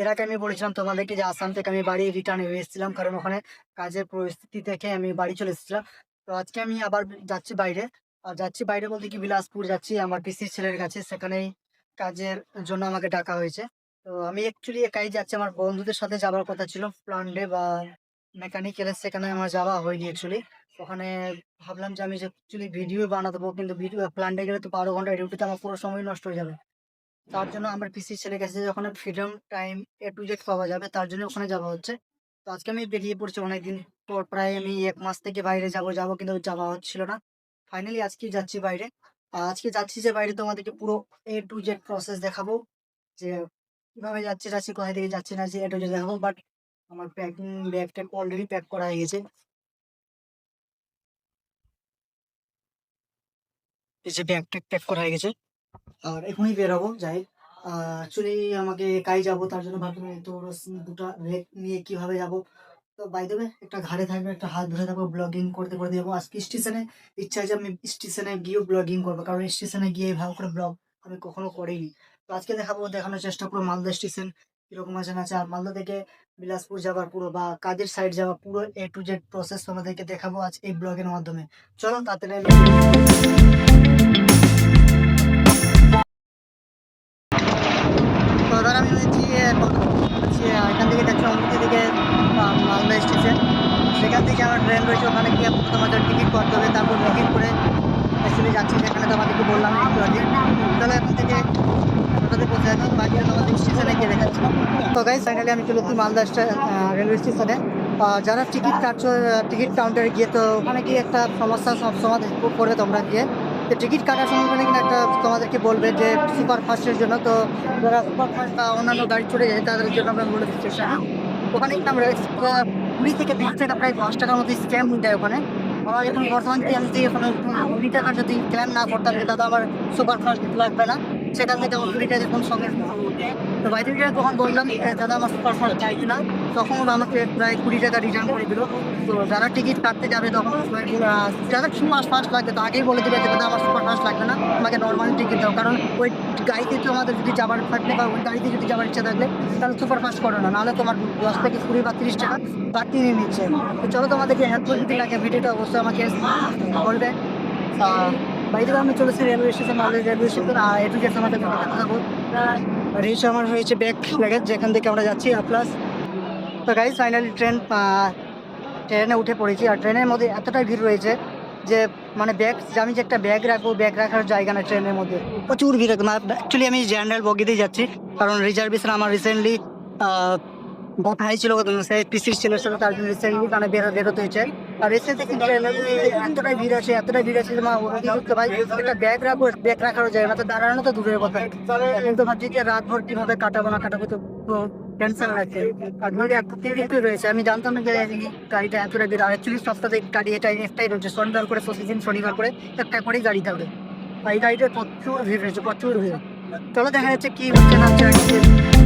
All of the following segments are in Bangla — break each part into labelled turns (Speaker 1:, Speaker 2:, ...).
Speaker 1: এর আগে আমি বলেছিলাম তোমাদেরকে যে আসাম থেকে আমি বাড়ি রিটার্ন হয়ে এসেছিলাম, কারণ ওখানে কাজের পরিস্থিতি দেখে আমি বাড়ি চলে এসেছিলাম। তো আজকে আমি আবার যাচ্ছি বাইরে। আর যাচ্ছি বাইরে বলতে কি, বিলাসপুর যাচ্ছি আমার পিসির ছেলের কাছে। সেখানেই কাজের জন্য আমাকে ডাকা হয়েছে। তো আমি অ্যাকচুয়ালি একাই যাচ্ছি। আমার বন্ধুদের সাথে যাওয়ার কথা ছিল। প্লান্ডে বা মেকানিক্যালের সেখানে আমার যাওয়া হয়নি অ্যাকচুয়ালি ওখানে ভাবলাম যে আমি যে অ্যাকচুয়ালি ভিডিও বানাতে কিন্তু ভিডিও প্লান্টে গেলে তো বারো ঘণ্টা ডিউটিতে আমার পুরো সময় নষ্ট হয়ে যাবে। তার জন্য আমার পিসি ছেলে গেছে, যে ওখানে freedom time A to Z পাওয়া যাবে, তার জন্য ওখানে যাওয়া হচ্ছে। তো আজকে আমি বেরিয়ে পড়ছি অনেকদিন পর, প্রায় আমি এক মাস থেকে বাইরে যাব যাব কিন্তু যাওয়া হচ্ছিল না। ফাইনালি আজকে যাচ্ছি বাইরে। আর আজকে যাচ্ছি যে বাইরে, তোমাদেরকে পুরো এ টু জেড প্রসেস দেখাবো, যে কীভাবে যাচ্ছি যাচ্ছি, কোথায় থেকে যাচ্ছি, না যে এ টু জেড দেখাবো। বাট আমার packing bag tag already pack করা হয়ে গেছে। এই যে ব্যাগ ট্যাগ প্যাক করা হয়ে গেছে। আর এখনই বেরোবো, যাই। অ্যাকচুয়ালি আমাকে একাই যাব, তার জন্য ভাবলাম তো দুটো রেক নিয়ে কীভাবে যাব। তো বাই দেবে একটা ঘাড়ে থাকবে, একটা হাত ধরে থাকব ব্লগিং করতে করতে যাব। আজকে স্টেশনে ইচ্ছা আছে আমি স্টেশনে গিয়েও ব্লগিং করব, কারণ স্টেশনে গিয়ে ভালো করে ব্লগ আমি কখনো করিনি। তো আজকে দেখাবো, দেখানোর চেষ্টা করব, মালদা স্টেশন কীরকম আছে না আছে আর মালদা থেকে বিলাসপুর যাবার পুরো বা কাজের সাইড যাওয়া পুরো এ টু জেড প্রসেস তোমাদেরকে দেখাবো আজ এই ব্লগের মাধ্যমে। চলো তাড়াতাড়ি আমি- এখন থেকে মালদা স্টেশন সেখান থেকে আমার ট্রেন রয়েছে, ওখানে গিয়ে তোমাদের টিকিট করতে হবে, তারপর টিকিট করে অ্যাকচুয়ালি যাচ্ছি যেখানে তোমাদেরকে বললাম একটু আগে। এখান থেকে যাচ্ছি স্টেশনে তো গাইজ ফাইনালি আমি চলে এসেছি মালদা রেলওয়ে স্টেশনে যারা টিকিট কাটছো টিকিট কাউন্টারে গিয়ে তো ওখানে গিয়ে একটা সমস্যা সময় করবে তোমরা গিয়ে। তো টিকিট কাটার সময় ওখানে কিন্তু একটা তোমাদেরকে বলবে যে সুপার ফাস্টের জন্য। তো যারা সুপার ফাস্ট বা অন্যান্য গাড়ি চলে যায়, তাদের জন্য আমরা বলে দিচ্ছি ওখানে কিন্তু আমরা কুড়ি থেকে বিশ টাকা প্রায় দশ টাকার মতো স্ক্যাম দেয় ওখানে। আমার এখন বর্তমান যদি ওখানে কুড়ি টাকা যদি ক্লেম না করতাম দাদা আমার সুপার ফাস্ট লাগবে না। সেখান থেকে আমার কুড়ি যখন সঙ্গে তো বাইরে গিয়ে তখন বললাম? দাদা, আমার সুপার ফাস্ট চাইছি না তখন আমাকে প্রায় কুড়ি টাকা রিটার্ন করে দিল। তো যারা টিকিট কাটতে যাবে তখন যাদের সুপার ফাস্ট লাগবে, তো আগেই বলে দেবে যে আমার সুপার ফাস্ট লাগবে না আমাকে নর্মাল টিকিট দাও। কারণ ওই গাড়িতে তো আমাদের যদি যাবার থাকলে বা ওই গাড়িতে যদি যাবার ইচ্ছা থাকলে, তাহলে সুপার ফাস্ট করো না। নাহলে তোমার দশ থেকে কুড়ি বা তিরিশ টাকা বাড়তি নিয়ে নিচ্ছে। তো চলো তোমাদেরকে হেল্প যদি লাগে, ভিডিওটা অবশ্যই আমাকে বলবে। বাইরে আমি চলেছি রেলওয়ে স্টেশন আমাদের রেলওয়ে স্টেশন আর এটু গেছে আমাদের রিচ আমার হয়েছে ব্যাগ লাগেজ যেখান থেকে আমরা যাচ্ছি প্লাস তো গাইজ ফাইনালি ট্রেন ট্রেনে উঠে পড়েছি। আর ট্রেনের মধ্যে এতটাই ভিড় রয়েছে যে মানে ব্যাগ আমি যে একটা ব্যাগ রাখব ব্যাগ রাখার জায়গা না ট্রেনের মধ্যে। প্রচুর ভিড় অ্যাকচুয়ালি আমি জেনারেল বগিতেই যাচ্ছি। কারণ রিজার্ভেশন আমার রিসেন্টলি কথা হয়েছিল সেই পিসির ছেলের সাথে তার জন্য রিসেন্টলি মানে বেরো বেরোতে হয়েছে। আর রিসেন্ট দেখি এতটাই ভিড় আছে, এতটাই ভিড় আছে মা উঠতে ভাই? একটা ব্যাগ রাখব ব্যাগ রাখারও যায় না তো দাঁড়ানো তো দূরের কথা। কিন্তু ভাবছি যে রাত ভর কীভাবে কাটাবো না কাটাবো তো টেনশন লাগছে আর ভিড় একটু রয়েছে, আমি জানতাম না যে গাড়িটা এতটা ভিড় আর অ্যাকচুয়ালি সপ্তাহে গাড়ি এটা একটাই রয়েছে শনিবার করে প্রতিদিন শনিবার করে একটা করেই গাড়ি থাকবে আর এই গাড়িটা প্রচুর ভিড় রয়েছে, প্রচুর ভিড়। চলো দেখা যাচ্ছে কি হচ্ছে না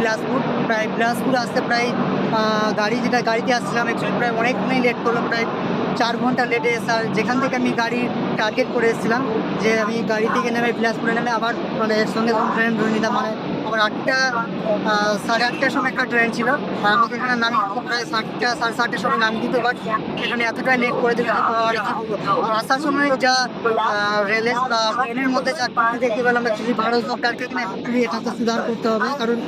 Speaker 1: বিলাসপুর। প্রায় বিলাসপুর আসতে প্রায় গাড়ি যেটা, গাড়িতে আসছিলাম অ্যাকচুয়ালি প্রায় অনেকখানি লেট করল প্রায় চার ঘণ্টা লেটে এসে আর যেখান থেকে আমি গাড়ি টার্গেট করে এসেছিলাম, যে আমি গাড়ি থেকে নেমে বিলাসপুরে নেমে আবার মানে সঙ্গে সঙ্গে ট্রেন ধরে নিতাম মানে আবার আটটা সাড়ে আটটার সময় একটা ট্রেন ছিল। আর আমাকে এখানে নামি প্রায় সাতটা, সাড়ে সাতটার সময় নাম দিত বাট এখানে এতটাই লেট করে দিল, আর আসার সময় যা রেলের বা ট্রেনের মধ্যে যা দেখতে পেলাম ভারত সরকারকে actually এটা তো সুধার করতে হবে, কারণ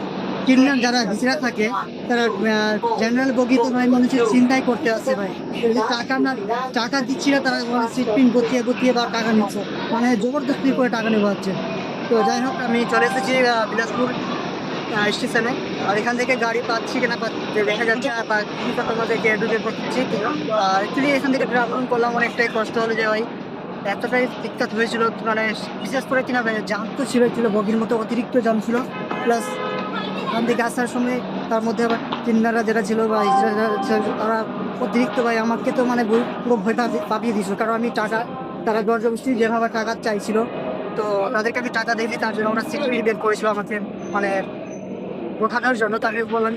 Speaker 1: কিনলাম যারা ভিসরা থাকে, তারা জেনারেল বগি বগিতে ভাই মানুষের চিন্তাই করতে আসে ভাই। টাকা না, টাকা দিচ্ছি না তারা সিট পিন গতিয়ে গতিয়ে বা টাকা নিচ্ছে। মানে জবরদস্তি করে টাকা নেওয়া হচ্ছে। তো তো যাই হোক, আমি চলে এসেছি বিলাসপুর স্টেশনে। আর এখান থেকে গাড়ি পাচ্ছি কিনা দেখা যাচ্ছে আর বা কি কথা থেকে ঢুকে পড়ছি আর অ্যাকচুয়ালি এখান থেকে ট্রাভেলিং করলাম, অনেকটাই কষ্ট হলো যে ভাই, এতটাই দিক্কত হয়েছিল। মানে বিশেষ করে কিনা জাম তো ছিল বগির মতো অতিরিক্ত জাম ছিল। প্লাস ওখান থেকে আসার সময় তার মধ্যে আবার চিন্নারা যেটা ছিল বা তারা অতিরিক্ত ভাই আমাকে তো মানে পুরো ভয়টা পাপিয়ে দিয়েছিল। কারণ আমি টাকা তারা জর্জবস্তি যেভাবে টাকা চাইছিল, তো তাদেরকে আমি টাকা দিয়ে তার জন্য ওরা সিকিউরিটি বের করেছিল আমাকে মানে ওঠানোর জন্য। তাকে বললাম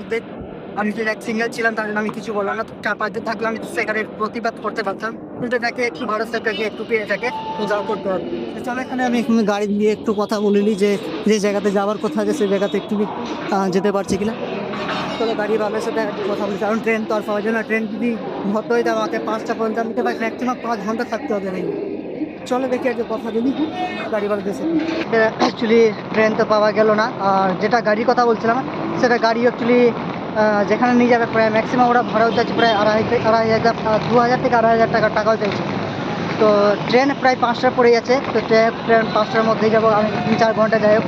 Speaker 1: আমি তো এক সিঙ্গেল ছিলাম তার জন্য আমি কিছু বললাম না। চার পাঁচজন থাকলে আমি সেখানে প্রতিবাদ করতে পারতাম। কিন্তু তাকে একটু ভারত সরকারকে একটু পেয়ে থাকে যাও করতে হবে। চলো এখানে আমি এখানে গাড়ি দিয়ে একটু কথা বলিনি যে যে জায়গাতে যাওয়ার কথা আছে সেই জায়গাতে একটু যেতে পারছি কিনা। চলো গাড়ি বাবার সাথে একটু কথা বলি। কারণ ট্রেন তো আর পাওয়া যায় না। ট্রেন যদি ধরতে হয় তো আমাকে পাঁচটা পর্যন্ত আমি তো ম্যাক্সিমাম পাঁচ ঘণ্টা থাকতে হবে নাকি চলো দেখি আগে কথা বলি। গাড়ি বাড়াতে অ্যাকচুয়ালি ট্রেন তো পাওয়া গেল না। আর যেটা গাড়ির কথা বলছিলাম সেটা গাড়ি অ্যাকচুয়ালি যেখানে নিয়ে যাবে প্রায় ম্যাক্সিমাম ওরা ভাড়াও চাইছে প্রায় আড়াই আড়াই হাজার দু হাজার থেকে আড়াই হাজার টাকা টাকাও চাইছে তো ট্রেন প্রায় পাঁচটা পড়ে যাচ্ছে তো ট্রেন ট্রেন পাঁচটার মধ্যেই যাব। আমি তিন চার ঘণ্টা যাই হোক।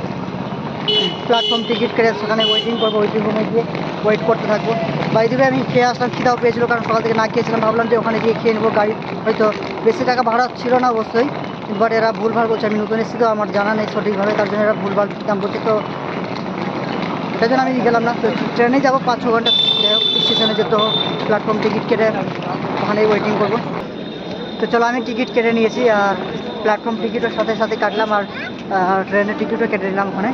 Speaker 1: প্ল্যাটফর্ম টিকিট কেটে সেখানে ওয়েটিং করব ওয়েটিং রুমে গিয়ে ওয়েট করতে থাকব। দিবে আমি খেয়ে আসলাম, খিদাও পেয়েছিল, কারণ সকাল থেকে না খেয়েছিলাম। ভাবলাম যে ওখানে গিয়ে খেয়ে নেব গাড়ি। হয়তো বেশি টাকা ভাড়া ছিল না অবশ্যই বাট এরা ভুলভাল বলছে। আমি নতুন এসেছি তো, আমার জানা নেই সঠিকভাবে, তার জন্য এরা ভুলভাল দাম বলছে। তো সেই জন্য আমি গেলাম না ট্রেনে যাব পাঁচ ছ ঘণ্টা স্টেশনে যেতে হোক প্ল্যাটফর্ম টিকিট কেটে ওখানেই ওয়েটিং করব। তো চলো, আমি টিকিট কেটে নিয়েছি আর প্ল্যাটফর্ম টিকিটের সাথে সাথে কাটলাম আর ট্রেনের টিকিটও কেটে নিলাম ওখানে।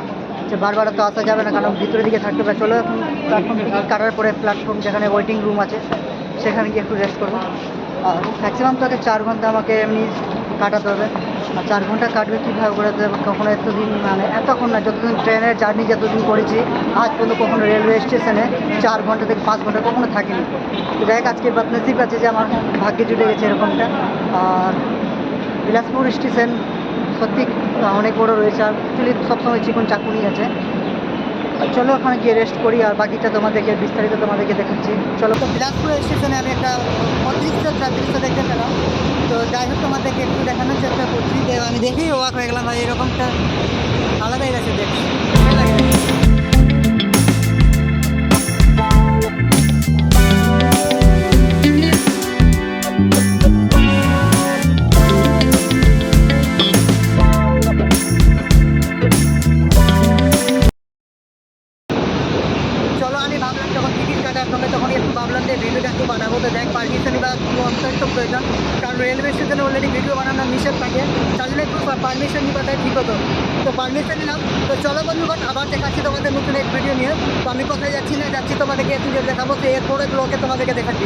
Speaker 1: যে বারবার তো আসা যাবে না, কারণ ভিতরের দিকে থাকতে হবে। চলো, এখন প্ল্যাটফর্ম টিকিট কাটার পরে প্ল্যাটফর্ম যেখানে ওয়েটিং রুম আছে, সেখানে গিয়ে একটু রেস্ট করব। আর ম্যাক্সিমাম তোকে চার ঘণ্টা আমাকে এমনি কাটাতে হবে। আর চার ঘণ্টা কাটবে কীভাবে করে কখনো এতদিন মানে এতক্ষণ না, যতদিন ট্রেনের জার্নি যতদিন করেছি, আজ পর্যন্ত কখনো রেলওয়ে স্টেশনে চার ঘণ্টা থেকে পাঁচ ঘণ্টা কখনো থাকিনি। তো যাই হোক আজকে বদনসিব আছে যে আমার ভাগ্যে জুটে গেছে এরকমটা। আর বিলাসপুর স্টেশন সত্যি অনেক বড় রয়েছে, আর অ্যাকচুয়ালি সবসময় চিকন চাকুনি আছে। চলো ওখানে গিয়ে রেস্ট করি আর বাকিটা তোমাদেরকে, বিস্তারিত তোমাদেরকে দেখাচ্ছি। চলো তো। বিলাসপুর স্টেশনে আমি একটা অতিরিক্ত দৃশ্য দেখতে পেলাম। তো যাই হোক, তোমাদেরকে একটু দেখানোর চেষ্টা করছি। আমি দেখেই ওয়াক হয়ে গেলাম, ভাই, এরকমটা আলাদাই গেছে দেখছি তো পারমিশন বা অত্যন্ত প্রয়োজন। কারণ রেলওয়ে স্টেশনে অলরেডি ভিডিও বানানো নিষেধ থাকে। তার জন্য একটু পারমিশন নিবাটাই ঠিক হতো। তো পারমিশন নিলাম। তো চলো বন্ধুগণ, আবার দেখাচ্ছি তোমাদের নতুন এক ভিডিও নিয়ে। তো আমি কোথায় যাচ্ছি না যাচ্ছি তোমাদেরকে একটু দেখাবো। তো এরপরে ব্লকে তোমাদেরকে দেখাচ্ছি।